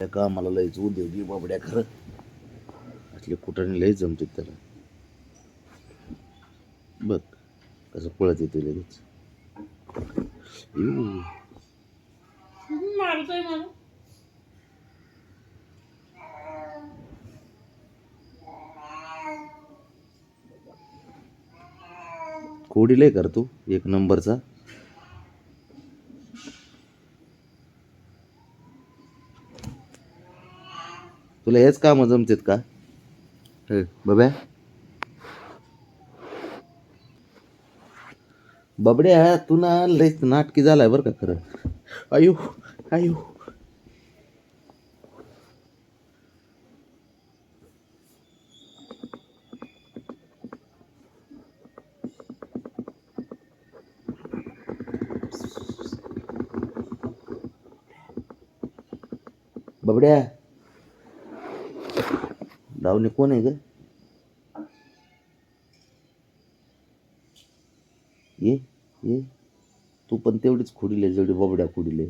त्या कामाला लयच उद्योगी बाबड्या खरं. असले कुठाने लय जमते त्याला. बघ कसं पळत येते लगेच. मारतोय मला. कोडी लय कर तू एक नंबरचा. तुला हेच काम जमतेत का? बब्या बबड्या तू ना लयच नाटकी झालाय बरं का खरं. आयु आयु. बबड्या डावणे कोण आहे ग? ये ये. तू पण तेवढीच खुडीले जेवढी बबड्या खुडीले.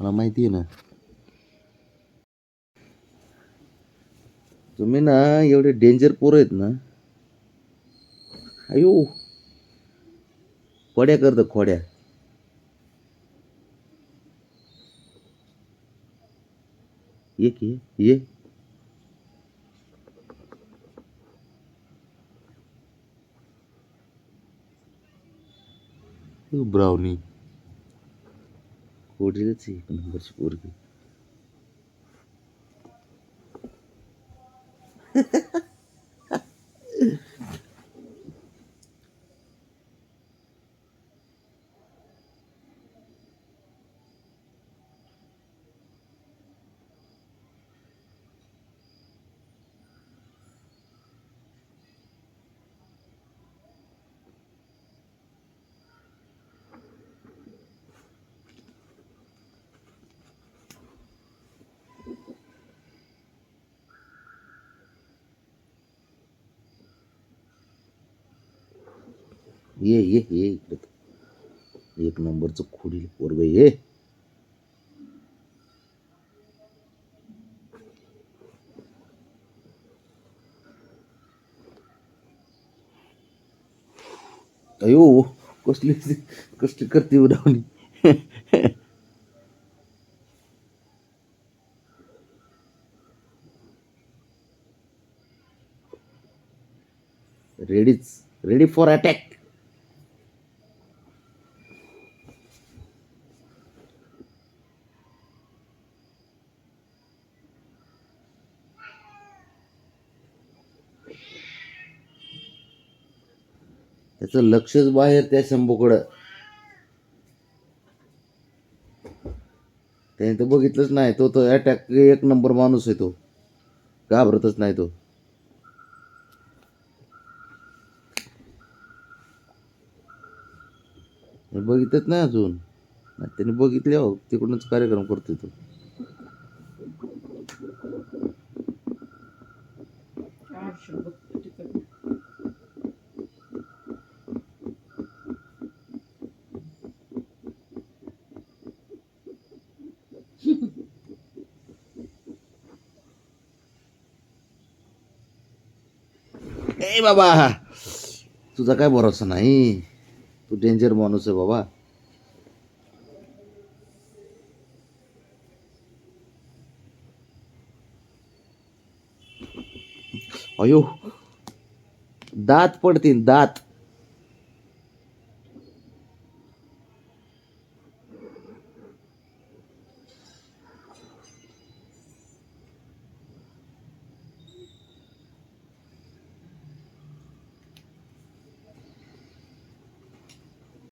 मला माहिती आहे ना. तुम्ही ना एवढे डेंजर पोरं आहेत ना. अयो. खोड्या करतं खोड्या. ये की ये। ब्राउनी। कोडीलच आहे एक ये ये ये इकडे एक नंबरचं खोडील पोरग ये. अयो कसली कसली करते उडावणी रेडीच रेडी फॉर अटॅक. त्याचं लक्षच बाहेर त्या शंभूकडं. त्याने तर बघितलंच नाही. तो तो अटॅक एक नंबर माणूस आहे तो. घाबरतच नाही तो. हे बघितच नाही अजून. त्याने बघितले हो. तिकडूनच कार्यक्रम करतोय तो. Thank you. ए बाबा। तुझा काय भरोसा नाही। तू डेंजर माणूस आहे बाबा। अयो, दात पडतील दात।